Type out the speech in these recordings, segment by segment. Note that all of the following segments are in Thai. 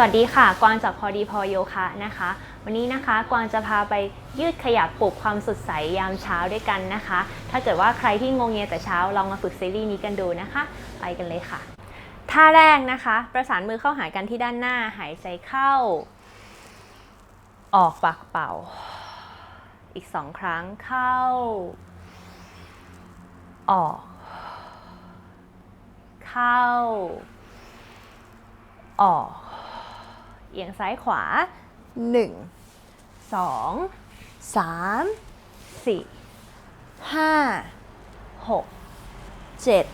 สวัสดีค่ะ กวางจากพอดีพอโยคะนะคะ วันนี้นะคะ กวางจะพาไปยืดขยับปลุกความสดใสยามเช้าด้วยกันนะคะ ถ้าเกิดว่าใครที่งงเงียแต่เช้า ลองมาฝึกซีรีส์นี้กันดูนะคะ ไปกันเลยค่ะ ท่าแรกนะคะ ประสานมือเข้าหากันที่ด้านหน้า หายใจเข้า ออกปากเป่า อีกสองครั้งเข้า ออก เข้า ออก เอียงซ้ายขวา1 2 3 4 5 6 7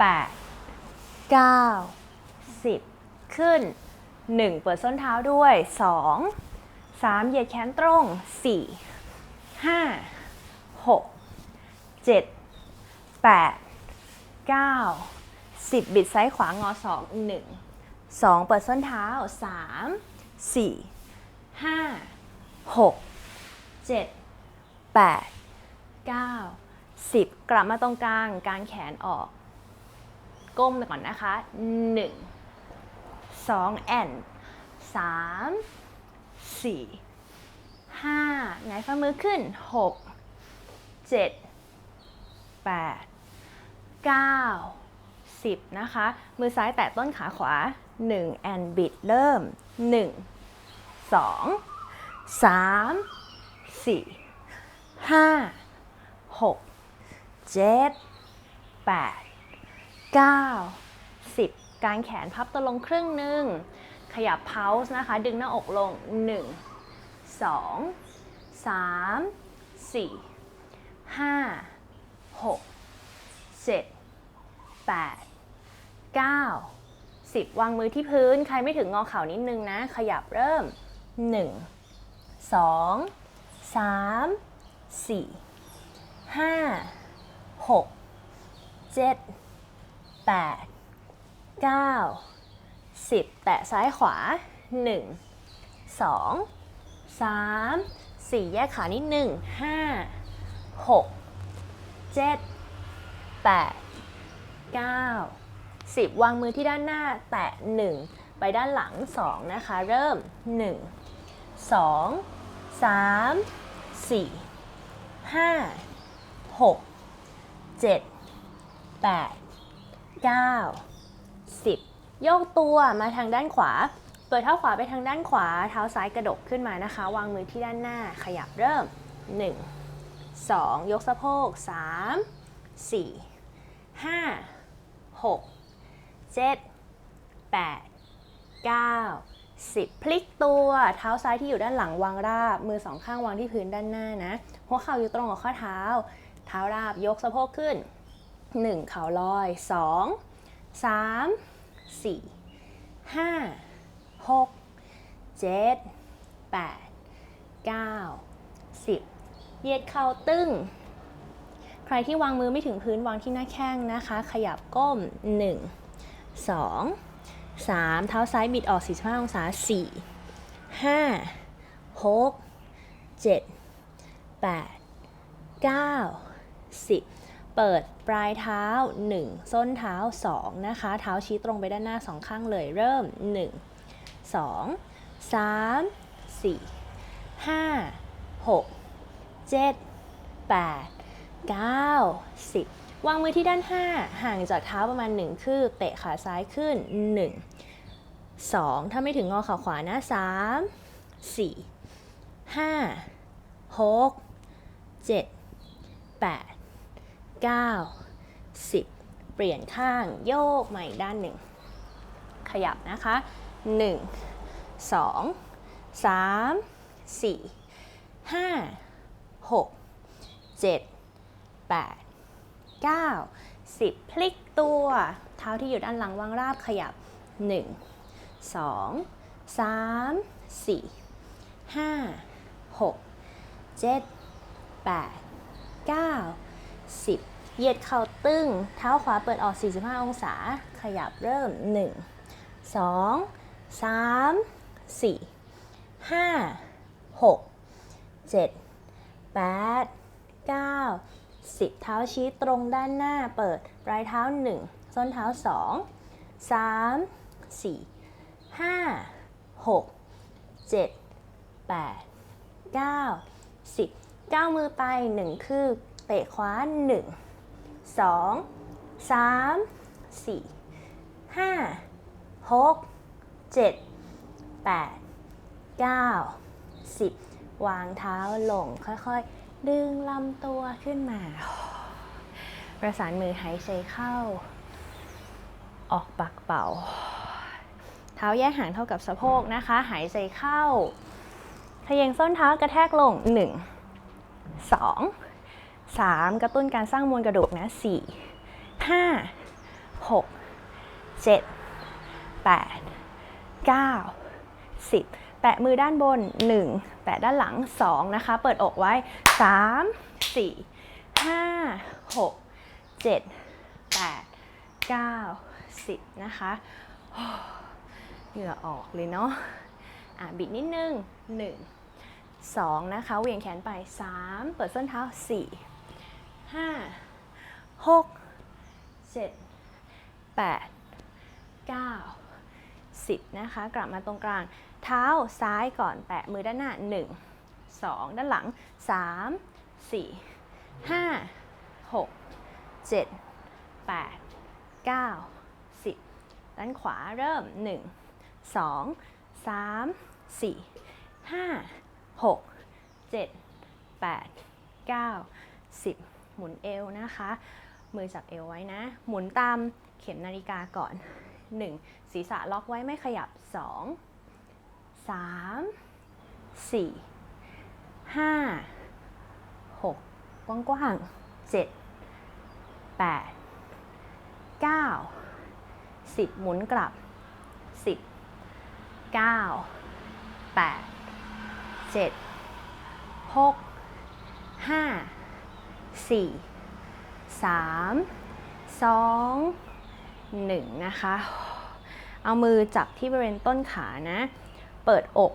8 9 10ขึ้น 1 เปิดส้นเท้าด้วย 2 3 เหยียดแขนตรง 4 5 6 7 8 9 10 บิดซ้ายขวางอสองห นึ่งสองเปิดส้นเท้าสามสี่ห้าหกเจ็ดแปดเก้าสิบกลับมาตรงกลางกางแขนออก ก้มไปก่อนนะคะหนึ่งสองแอนสามสี่ห้าไงายฝ่ามือขึ้นหกเจ็ดแปดเก้า10 นะคะ มือซ้ายแตะต้นขาขวา 1 and bit เริ่ม 1 2 3 4 5 6 7 8 9 10 การแขนพับตัวลงครึ่งหนึ่ง ขยับเพาส์นะคะ ดึงหน้าอกลง 1 2 3 4 5 6 7 8 9 10 วางมือที่พื้น ใครไม่ถึงงอเข่านิดนึงนะ ขยับเริ่ม 1 2 3 4 5 6 7 8 9 10 แตะซ้ายขวา 1 2 3 4 แยกขานิดหนึ่ง5 6 7 8 9 10 วางมือที่ด้านหน้าแตะ 1 ไปด้านหลัง 2 นะคะ เริ่ม 1 2 3 4 5 6 7 8 9 10 โยกตัวมาทางด้านขวา เปิดเท้าขวาไปทางด้านขวา เท้าซ้ายกระดกขึ้นมานะคะ วางมือที่ด้านหน้า ขยับเริ่ม 1 2 ยกสะโพก 3 4ห้า หกเจ็ดแปดเก้าสิบพลิกตัวเท้าซ้ายที่อยู่ด้านหลังวางราบ มือสองข้างวางที่พื้นด้านหน้านะ หัวเข่าอยู่ตรงกับข้อเท้า เท้าราบยกสะโพกขึ้น 1 เข่าลอย 2 3 4 5 6 7 8 9 10 เหยียดเข่าตึง ใครที่วางมือไม่ถึงพื้นวางที่หน้าแข้งนะคะ ขยับก้ม 1 2 3 เท้าซ้ายบิดออก 45 องศา 4 5 6 7 8 9 10 เปิดปลายเท้า 1 ส้นเท้า 2 นะคะ เท้าชี้ตรงไปด้านหน้า 2 ข้างเลย เริ่ม 1 2 3 4 5 6 7 8 9 10 วางมือที่ด้าน 5 ห่างจากเท้าประมาณ 1 คืบ เตะขาซ้ายขึ้น 1 2 ถ้าไม่ถึงงอขาขวานะ 3 4 5 6 7 8 9 10 เปลี่ยนข้างโยกใหม่ด้านหนึ่ง ขยับนะคะ 1 2 3 4 5 6 7 8 9 10 พลิกตัว เท้าที่อยู่ด้านหลังวางราบขยับ 1 2 3 4 5 6 7 8 9 10 เหยียดเข่าตึง เท้าขวาเปิดออก 45 องศา ขยับเริ่ม 1 2 3 4 5 6 7 8 9 10 เท้าชี้ตรงด้านหน้าเปิดปลายเท้า 1 ส้นเท้า 2 3 4ห้าหกเจ็ดแปดเก้าสิบก้ามือไปหนึ่งคือเตะขวาหนึ่งสองสามสี่ห้าหกเจ็ดแปดเก้าสิบวางเท้าลงค่อยๆ ดึงลำตัวขึ้นมา ประสานมือหายใจเข้า ออกปากเป่า เท้าแยกห่างเท่ากับสะโพกนะคะ หายใจเข้าทะเยงส้นเท้ากระแทกลง 1 2 3 กระตุ้นการสร้างมวลกระดูกนะ 4 5 6 7 8 9 10 แปะมือด้านบน 1 แปะด้านหลัง 2 นะคะ เปิดอกไว้ 3 4 5 6 7 8 9 10 นะคะเหงื่อออกเลยเนาะอะบิดนิดนึง 1 2 นะคะเวียงแขนไป 3 เปิดส้นเท้า 4 5 6 7 8 9 10 นะคะ กลับมาตรงกลาง เท้าซ้ายก่อนแตะมือด้านหน้า 1 2 ด้านหลัง 3 4 5 6 7 8 9 10 ด้านขวาเริ่ม 1 2 3 4 5 6 7 8 9 10 หมุนเอวนะคะ มือจับเอวไว้นะ หมุนตามเข็มนาฬิกาก่อน 1. ศีรษะล็อกไว้ไม่ขยับ 2 3 4 5 6กว้างๆ7 8 9 10หมุนกลับ10 9 8 7 6 5 4 3 2 1นะคะ เอามือจับที่บริเวณต้นขานะ เปิดอก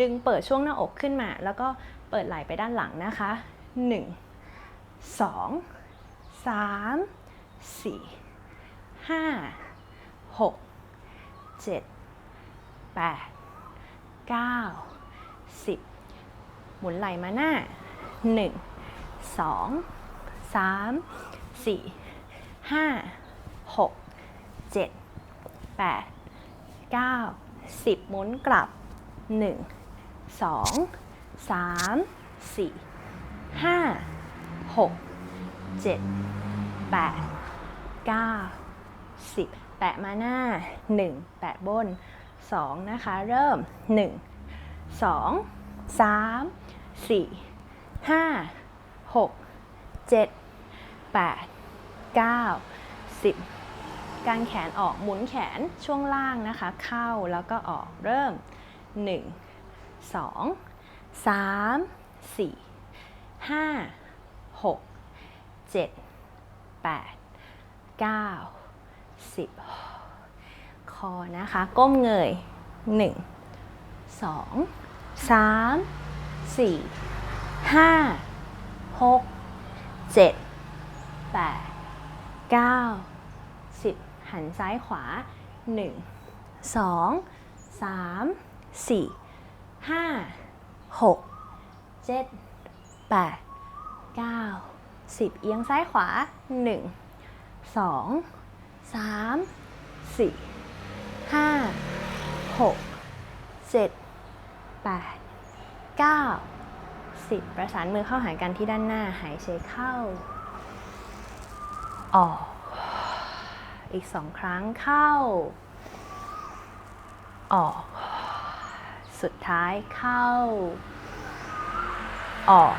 ดึงเปิดช่วงหน้าอกขึ้นมา แล้วก็เปิดไหล่ไปด้านหลังนะคะ 1 2 3 4 5 6 7 8 9 10 หมุนไหล่มาหน้า 1 2 3 4 5 6 7 8 9 10 หมุนกลับ 1 2 3 4 5 6 7 8 9 10แตะมาหน้า 1แตะบน 2 นะคะ เริ่ม 1 2 3 4 5 6 7 8 9 10 การแขนออกหมุนแขนช่วงล่างนะคะ เข้าแล้วก็ออกเริ่ม 1 1 2 3 4 5 6 7 8 9 10 คอนะคะ ก้มเงย 1 2 3 4 5 6 7 8 9 10 หันซ้ายขวา 1 2 3 4 5 6 7 8 9 10เอียงซ้ายขวา1 2 3 4 5 6 7 8 9 10ประสานมือเข้าหากันที่ด้านหน้าหายใจเข้า ออก อีกสองครั้งเข้า ออก สุดท้ายเข้า ออก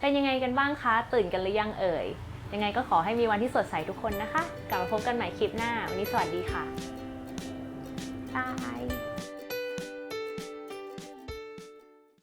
เป็นยังไงกันบ้างคะ ตื่นกันหรือยังเอ่ย ยังไงก็ขอให้มีวันที่สดใสทุกคนนะคะ กลับมาพบกันใหม่คลิปหน้า วันนี้สวัสดีค่ะ บาย